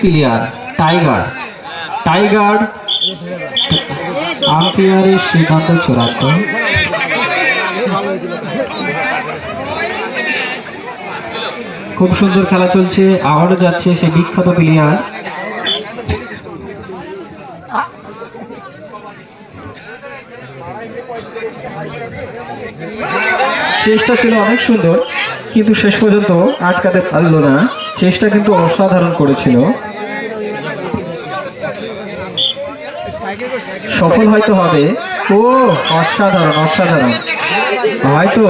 Player tiger tiger আম্পায়ারের সিদ্ধান্ত চূড়ান্ত খুব সুন্দর খেলা চলছে, আবারও যাচ্ছে সে বিখ্যাত প্লেয়ার চেষ্টা ছিল অনেক সুন্দর, কিন্তু শেষ পর্যন্ত আটকাতে পারল না। চেষ্টা কিন্তু অসাধারণ করেছিল। সফল হয়তো হবে। ও, অসাধারণ অসাধারণ। হয়তো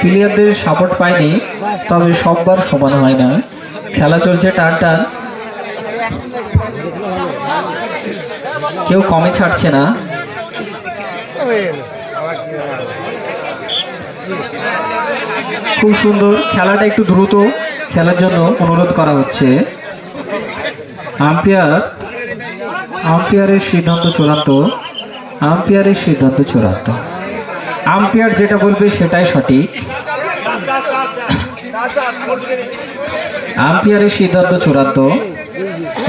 প্লেয়ারদের সাপোর্ট পায়নি, তবে সববার সমান হয় না। খেলা চলছে টান টান। কেউ কমে ছাড়ছে না। খুব সুন্দর, খেলাটা একটু দ্রুত। খেলার জন্য অনুরোধ করা হচ্ছে। আম্পায়ার, আম্পায়ারের সিদ্ধান্ত চূড়ান্ত। আম্পায়ারের সিদ্ধান্ত চূড়ান্ত। আম্পায়ার যেটা বলবে সেটাই সঠিক। আম্পায়ারের সিদ্ধান্ত চূড়ান্ত।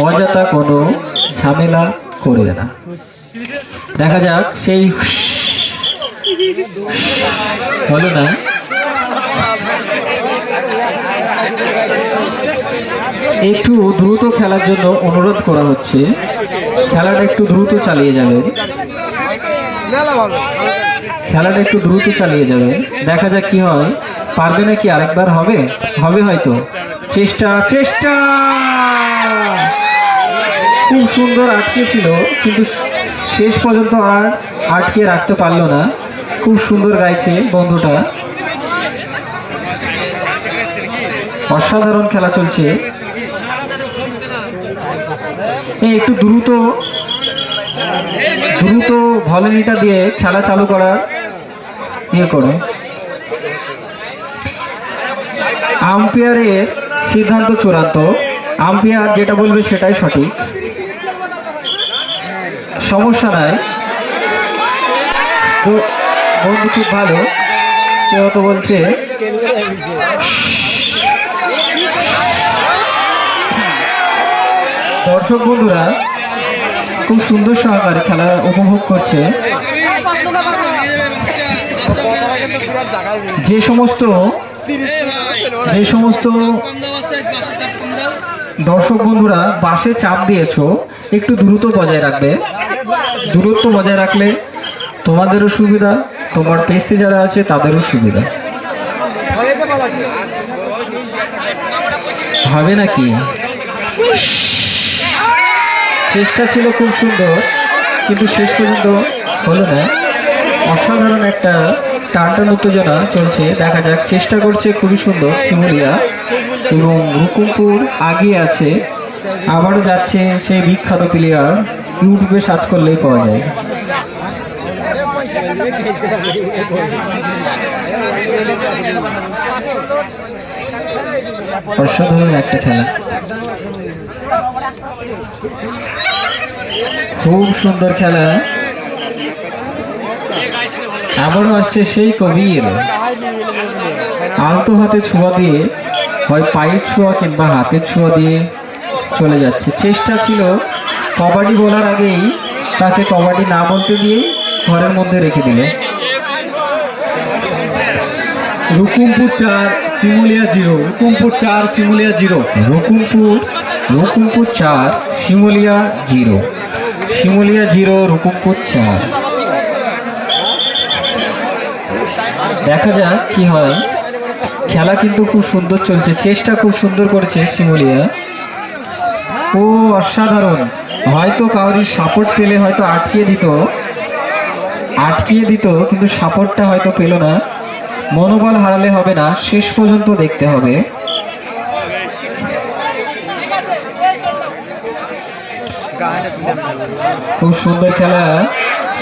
অযথা কোনো ঝামেলা করবে না। দেখা যাক, সেই হলো না। একটু দ্রুত খেলার জন্য অনুরোধ করা হচ্ছে। খেলাটা একটু দ্রুত চালিয়ে যাবেন খেলাটা একটু দ্রুত চালিয়ে যাবেন দেখা যাক কি হয়। পারবে নাকি আরেকবার? হবে? হবে হয়তো। চেষ্টা চেষ্টা! খুব সুন্দর আটকে ছিল, কিন্তু শেষ পর্যন্ত আর আটকে রাখতে পারল না। খুব সুন্দর গাইছে বন্ধুটা। অসাধারণ খেলা চলছে। একটু দ্রুত দ্রুত ভলিনিটা দিয়ে খেলা চালু করার ইয়ে করো আম্পায়ারের সিদ্ধান্ত চূড়ান্ত। আম্পায়ার যেটা বলবে সেটাই সঠিক। সমস্যা নাই। বন্ধু খুব ভালো। কেউ তো বলছে দর্শক বন্ধুরা, খুব সুন্দর সহকারে খেলা উপভোগ করছে। যে সমস্ত যে সমস্ত দর্শক বন্ধুরা বাসে চাপ দিয়েছ, একটু দূরত্ব বজায় রাখবে। দূরত্ব বজায় রাখলে তোমাদেরও সুবিধা, তোমার পেস্তে যারা আছে তাদেরও সুবিধা। হবে নাকি? চেষ্টা ছিল খুব সুন্দর, কিন্তু শেষ পর্যন্ত হলো না। অসাধারণ একটা টানটান উত্তেজনা চলছে। দেখা যাক, চেষ্টা করছে খুবই সুন্দর শিমুলিয়া এবং রুকুমপুর আগিয়ে আছে। আবারও যাচ্ছে সেই বিখ্যাত প্লেয়ার ইউটিউবে সার্চ করলেই পাওয়া যায়। অসাধারণ একটা খেলা। খুব সুন্দর খেলা। আবারও আসছে সেই কবির। আলতো হাতে ছোঁয়া দিয়ে, হয় পায়ের ছোঁয়া কিংবা হাতের ছোঁয়া দিয়ে চলে যাচ্ছে। চেষ্টা ছিল কবাডি বলার আগেই তাকে কবাডি না বলতে দিয়ে ঘরের মধ্যে রেখে দিলে। রুকুমপুর চার, শিমুলিয়া জিরো। রুকুমপুর চার, শিমুলিয়া জিরো। রুকুমপুর রুকুমপুর চার, শিমুলিয়া জিরো। শিমুলিয়া জিরো রুকুমপুর চার। দেখা যাক কি হয়। খেলা কিন্তু খুব সুন্দর চলছে, চেষ্টা খুব সুন্দর করেছে শিমুলিয়া। ও, অসাধারণ। হয়তো কাউরির সাপোর্ট পেলে হয়তো আটকিয়ে দিত। আটকিয়ে দিত, কিন্তু সাপোর্টটা হয়তো পেল না। মনোবল হারালে হবে না, শেষ পর্যন্ত দেখতে হবে। খুব সুন্দর খেলা।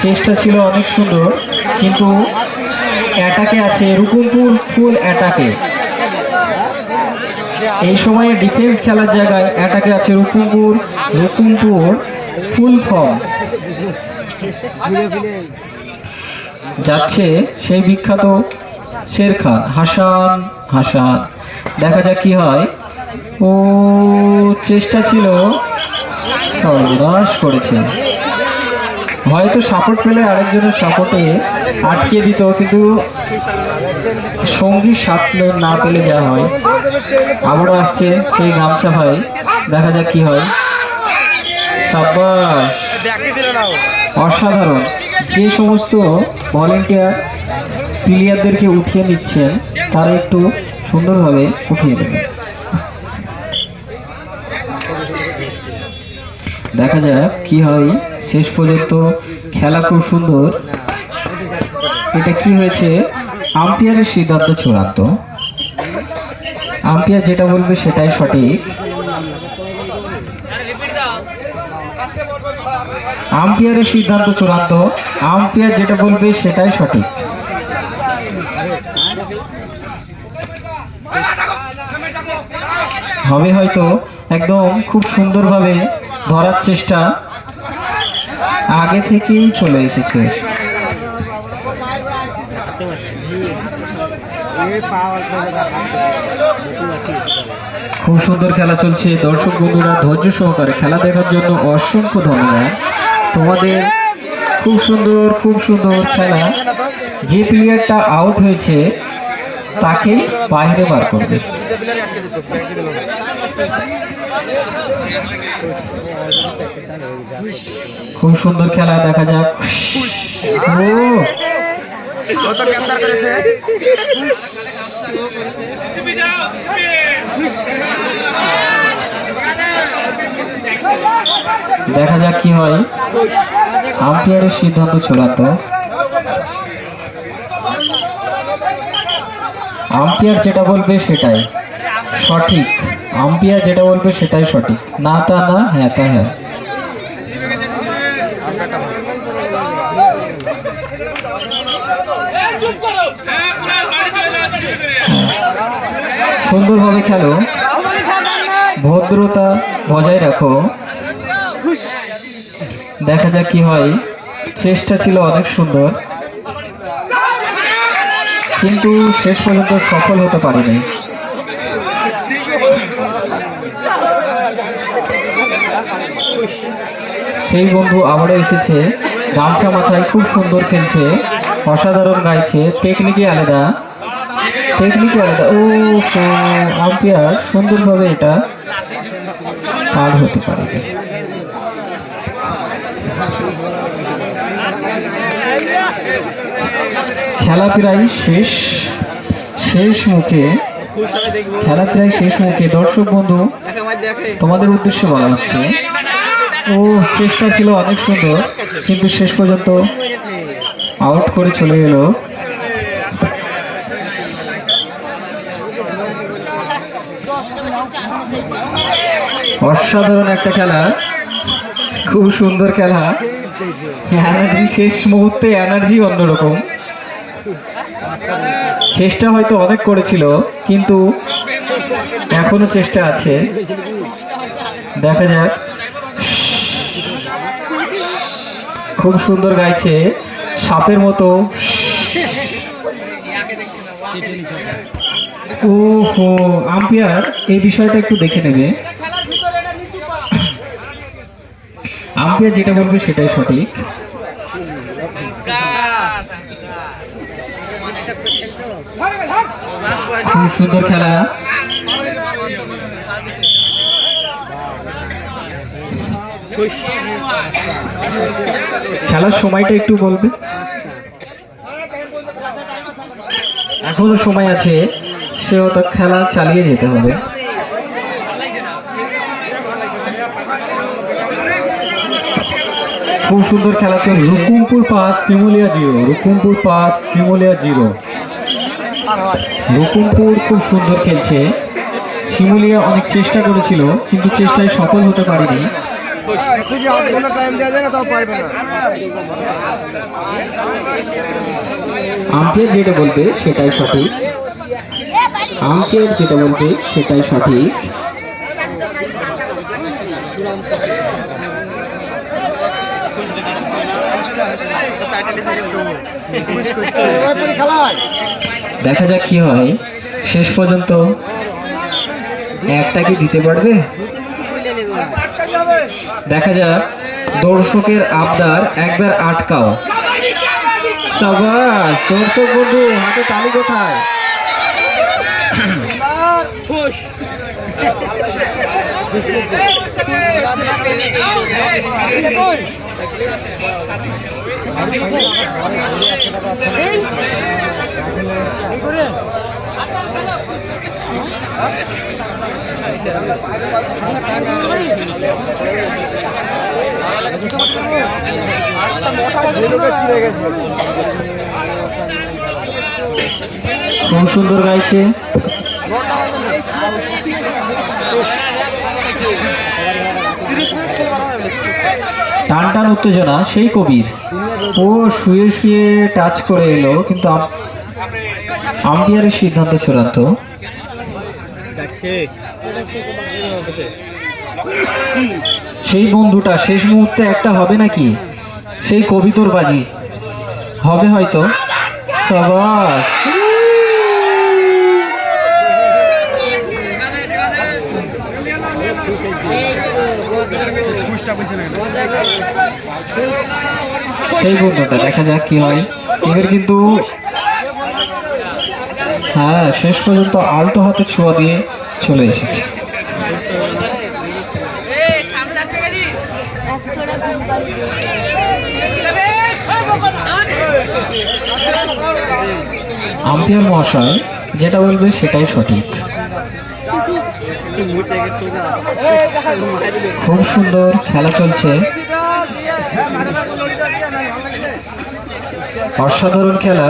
চেষ্টা ছিল অনেক সুন্দর, কিন্তু অ্যাটাকে আছে রুকুমপুর ফুল অ্যাটাকে এই সময়ে ডিফেন্স খেলার জায়গায় অ্যাটাকে আছে রুকুমপুর রুকুমপুর ফুল ফর্ম যাচ্ছে সেই বিখ্যাত শের খান হাসান হাসান। দেখা যাক কি হয়। ও, চেষ্টা ছিল সর্বনাশ করেছে হয়তো সাপোর্ট পেলে আরেকজনের সাপোর্টে আটকে দিত, কিন্তু সঙ্গী সাথ না পেলে যা হয়। আবারও আসছে সেই গামছা ভাই। দেখা যাক কি হয়। অসাধারণ। যে সমস্ত ভলেন্টিয়ার প্লেয়ারদেরকে উঠিয়ে নিচ্ছেন, তারা একটু সুন্দরভাবে উঠিয়ে দেবে দেখা যাক কি হয়। শেষ পর্যন্ত খেলা খুব সুন্দর। এটা কি হয়েছে? আম্পায়ারের সিদ্ধান্ত চূড়ান্ত। আম্পায়ার যেটা বলবে সেটাই সঠিক। আম্পায়ারের সিদ্ধান্ত চূড়ান্ত। আম্পায়ার যেটা বলবে সেটাই সঠিক। হবে হয়তো একদম খুব সুন্দরভাবে ধরার চেষ্টা আগে থেকেই চলে এসেছে। খুব সুন্দর খেলা চলছে। দর্শক বন্ধুরা, ধৈর্য সহকারে খেলা দেখার জন্য অসংখ্য ধন্যবাদ। তোমাদের খুব সুন্দর খুব সুন্দর খেলা। যে প্লেয়ারটা আউট হয়েছে তাকে বাইরে বার করবে। খুব সুন্দর খেলা দেখা যাক। ও ক্যাপচার করেছে? দেখা যাক কি হয়। আম্পায়ারের সিদ্ধান্ত চূড়ান্ত। আম্পায়ার যেটা বলবে সেটাই। সঠিক। আম্পায়ার যেটা বলবে সেটাই সঠিক। না তা না হ্যাঁ তা হ্যাঁ। সুন্দরভাবে খেলো। ভদ্রতা বজায় রাখো। দেখা যাক কি হয়। চেষ্টা ছিল অনেক সুন্দর। কিন্তু শেষ পর্যন্ত সফল হতে পারেনি। সেই বন্ধু আবারও এসেছে। গামছা মাথায় খুব সুন্দর খেলছে। অসাধারণ গাইছে। টেকনিকে আলাদা। টেকনিকে আলাদা। ও, আম্পায়ার, সুন্দরভাবে এটা পার হতে পারে। খেলা প্রায় শেষ। শেষ মুখে, খেলা প্রায় শেষ মুখে দর্শক বন্ধু, তোমাদের উদ্দেশ্যে বলা হচ্ছে ও চেষ্টা ছিল অনেক সুন্দর, কিন্তু শেষ পর্যন্ত আউট করে চলে এলো। অসাধারণ একটা খেলা, খুব সুন্দর খেলা। এনার্জি শেষ মুহূর্তে এনার্জি অন্যরকম। চেষ্টা হয়তো অনেক করেছিল, কিন্তু এখনও চেষ্টা আছে। দেখা যাক। খুব সুন্দর গাইছে। সাপের মতো। ও হো আম্পায়ার, এই বিষয়টা একটু দেখে নেবে। আম্পিয়ার যেটা বলবে সেটাই সঠিক। খুব সুন্দর খেলা। খেলার সময়টা একটু বলবে? এখনও সময় আছে সেও তো খেলা চালিয়ে যেতে হবে। খুব সুন্দর খেলা চলছে। রুকুমপুর পাঁচ শিমুলিয়া জিরো। রুকুমপুর পাঁচ শিমুলিয়া জিরো। রুকুমপুর খুব সুন্দর খেলছে। শিমুলিয়া অনেক চেষ্টা করেছিল কিন্তু চেষ্টায় সফল হতে পারেনি। না আম্পায়ার যেটা বলবে সেটাই সঠিক। আম্পায়ার যেটা বলবে সেটাই সঠিক। দেখা যাক কি হয়। শেষ পর্যন্ত একটা কি দিতে পারবে? দেখা যাক দর্শকের আবদার একবার আটকাও। দর্শক বন্ধু হাতে তালি কোথায়? খুব সুন্দর গাইছে। টান টান উত্তেজনা, সেই কবির। ও শুয়ে শুয়ে টাচ করে এলো, কিন্তু আম- আম্পায়ারের সিদ্ধান্ত চূড়ান্ত। সেই বন্ধুটা শেষ মুহূর্তে একটা হবে নাকি? সেই কবিতর বাজি। হবে হয়তো। সবাস। সেই বন্ধুটা, দেখা যাক কি হয়। এবার কিন্তু হ্যাঁ শেষ পর্যন্ত আলতো হাতে ছোঁয়া দিয়ে চলে এসেছে। আম্পায়ার মহাশয় যেটা বলবে সেটাই সঠিক। খুব সুন্দর খেলা চলছে। অসাধারণ খেলা।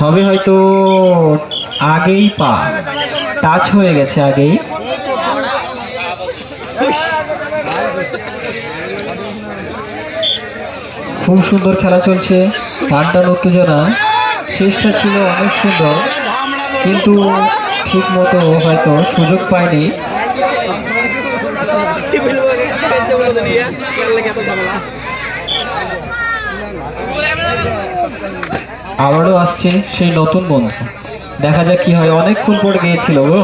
হবে হয়তো আগেই পা। টাচ হয়ে গেছে আগেই। খুব সুন্দর খেলা চলছে। টানটান উত্তেজনা। শেষটা ছিল অনেক সুন্দর। কিন্তু ঠিক মতো হয়তো সুযোগ পায়নি। আবারও আসছে সেই নতুন বন্ধু। দেখা যাক কি হয়। অনেকক্ষণ পরে গিয়েছিল গো।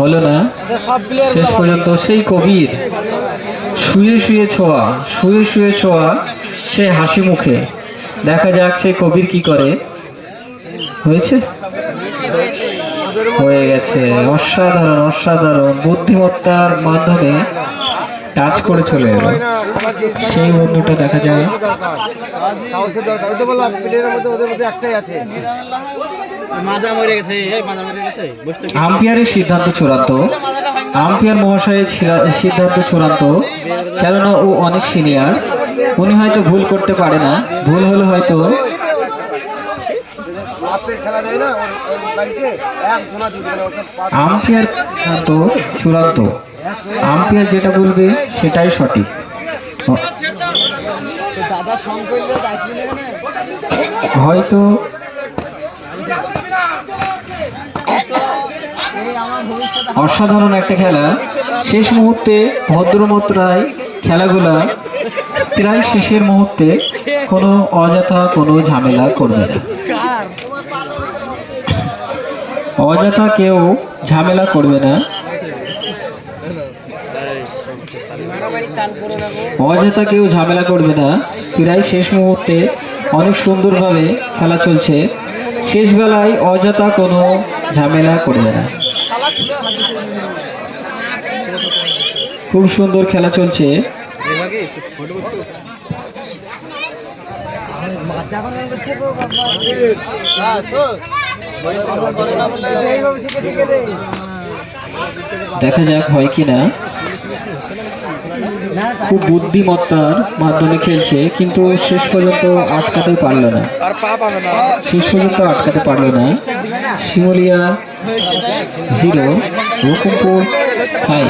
হলো না? শেষ পর্যন্ত সেই কবির। শুয়ে শুয়ে ছোঁয়া, শুয়ে শুয়ে ছোঁয়া সে হাসি মুখে। দেখা যাক সে কবির কি করে। হয়েছে? হয়ে গেছে। অসাধারণ অসাধারণ। বুদ্ধিমত্তার মাধ্যমে টাচ করে চলে এলো। সেই বন্ধুটা দেখা যায়। আম্পায়ারের সিদ্ধান্ত চূড়ান্ত। আম্পায়ার মহাশয়ের সিদ্ধান্ত চূড়ান্ত। কেননা ও অনেক সিনিয়র উনি হয়তো ভুল করতে পারে না। ভুল হলে হয়তো আম্পায়ার সিদ্ধান্ত চূড়ান্ত। আম্পায়ার যেটা বলবে সেটাই সঠিক। হয়তো অসাধারণ একটা খেলা। শেষ মুহূর্তে ভদ্রমত্রায় খেলাগুলা প্রায় শেষের মুহূর্তে কোনো অযথা কোনো ঝামেলা করবে না। অযথা কেউ ঝামেলা করবে না। অযথা কেউ ঝামেলা করবে না। প্রায় শেষ মুহূর্তে অনেক সুন্দরভাবে খেলা চলছে। শেষ বেলায় অযথা কোনো ঝামেলা করবে না। খুব সুন্দর খেলা চলছে। বাচ্চা দেখা যাক হয় কি না খুব বুদ্ধিমত্তার মাধ্যমে খেলছে, কিন্তু শেষ পর্যন্ত আটকাতে পারল না। শেষ পর্যন্ত আটকাতে পারল না। শিমলিয়া জিরো রকমপুর ফাইভ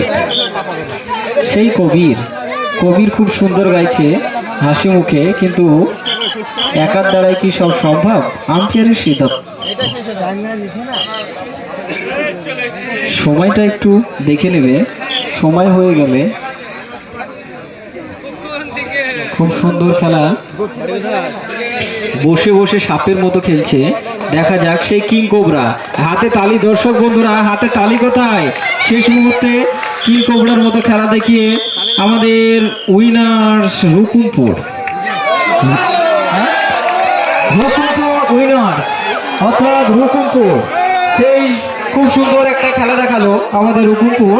সেই কবির কবির খুব সুন্দর গাইছে হাসি মুখে, কিন্তু একার দ্বারাই কি সব সম্ভব? আম্পায়ারের সিদ্ধান্ত। সময়টা একটু দেখে নেবে। সময় হয়ে গেলে খুব সুন্দর খেলা। বসে বসে সাপের মতো খেলছে। দেখা যাক সেই কিং কোবরা। হাতে তালি, দর্শক বন্ধুরা, হাতে তালি কোথায়? শেষ মুহূর্তে কিং কোবরার মতো খেলা দেখিয়ে আমাদের উইনার্স রুকুমপুর রুকুমপুর উইনার্স অর্থাৎ রুকুমপুর। সেই খুব সুন্দর একটা খেলা দেখাল আমাদের রুকুমপুর।